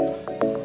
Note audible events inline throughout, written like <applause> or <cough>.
you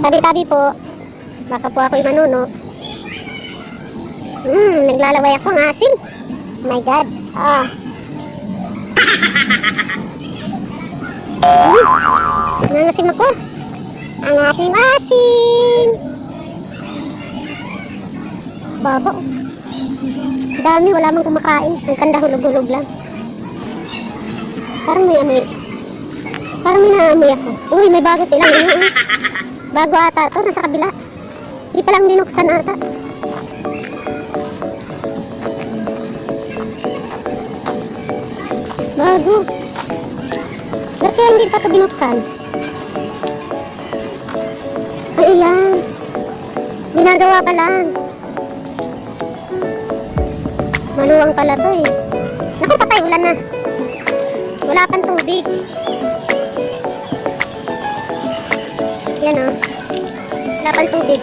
Tabi-tabi po. Baka po ako'y manuno. Hmm, naglalaway ako ng asin. Oh my God. Ah. Nanasing ako. Ang aking asin. Baba. Dami, wala mang kumakain. Ang kanda hulog-hulog lang. Naamoy ako. Uy, may bago silang <laughs> oh. Bago ata to, nasa kabila. Hindi pa lang binuksan ata. Bago. Ba't kaya hindi pa ito binuksan? Ay, ayan. Ginagawa pa lang. Maluwang pala to eh. Naku, patay, ulan na. Wala pang tubig. Yan o. Wala pang tubig.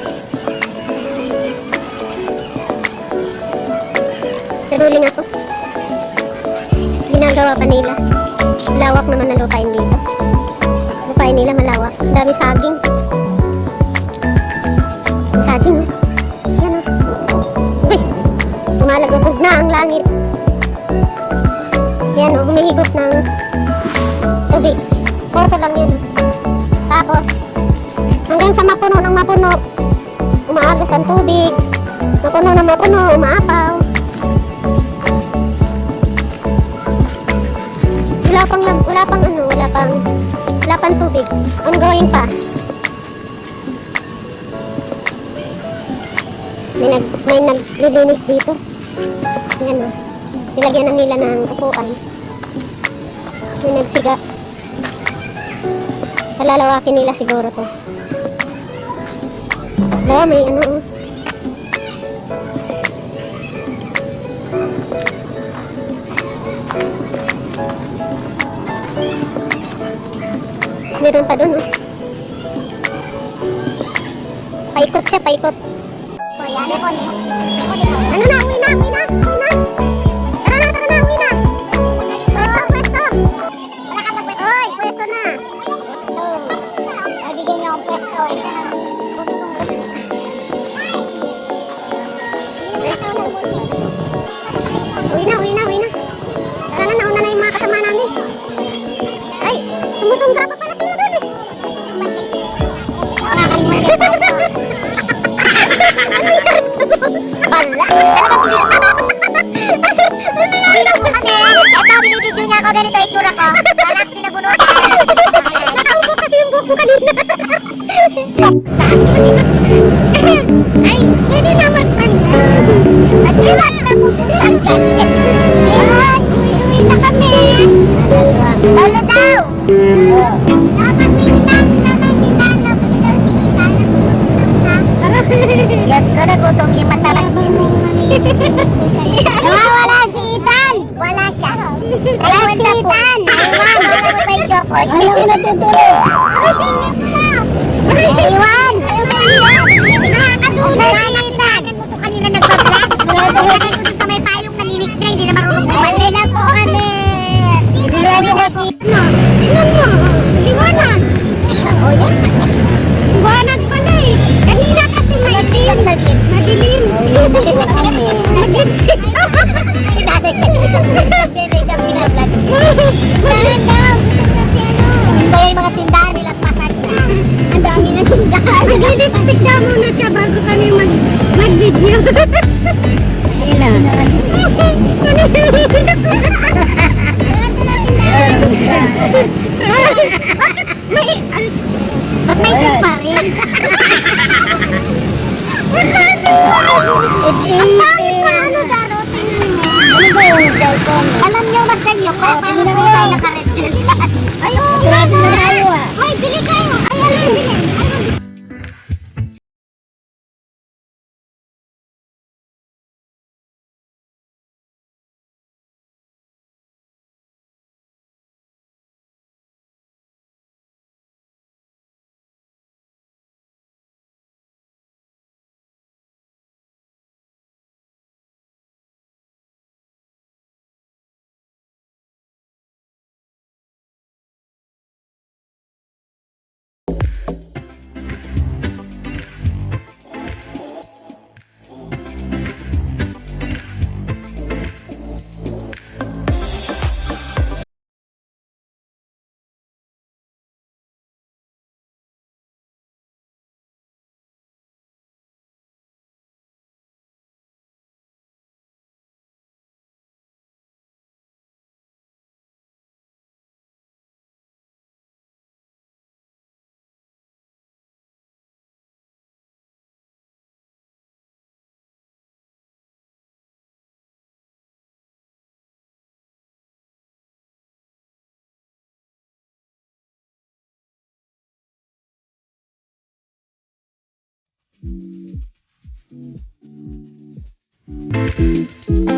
Naduling ako. Ginagawa pa nila. Lawak naman ng lupain dito. Lupain nila malawak. Ang dami saging. Tubig. Mapuno ng mapuno, umaapaw. Wala pang, wala pang ano, wala pang, wala pang tubig. Ongoing pa. May nag, may naglilinis dito. Yan o. Nilagyan na nila ng upuan. May nagsiga. Palalawakin nila siguro to. Wala, may ano oh. Meron pa doon oh. Paikot siya, paikot. Eh. Ano na, uwi na, uwi na, uwi na. Tara na, tara na, uwi na. Pwesto, pwesto. Oy, pwesto na. Pwesto. Ay, bigyan niyo akong pwesto. Uwi na, uwi na, uwi na. Tara na, nauna na mga kasama namin. Ay, tumutumbra pa Kami? Ito, binibidyo niya ako ganito yung tsura ko. Anak, sinagunod. Nakaupo kasi yung buhok ko kanina. Ay, pwede naman panda. Nagkilat na po. Ay, uwi na kami. Lolo daw. Yes ko, nagutom yung mata ng Nawawala si Ethan! Wala siya. Wala si Ethan! Iwan! Wala ko pa yung syoko. Ayaw ko natutulog. Ay, singit mo na! Iwan! Nakakatulog si Ethan! mo to kanina nagpa-vlog. Nagpapalagay ko sa may payong naninig na hindi na marunong bumalik. na po kami! Sigurado ko si... Tingnan mo! Liwanag! O yan! Liwanag pala eh! Kanina kasi may itim. Madilim. Mga tindahan nila pasad na. Ang dami na tindahan. Mag-lipstick siya muna siya bago kami mag mag-video. Sino? May, Ba't may itim pa rin? Itim. Thank you.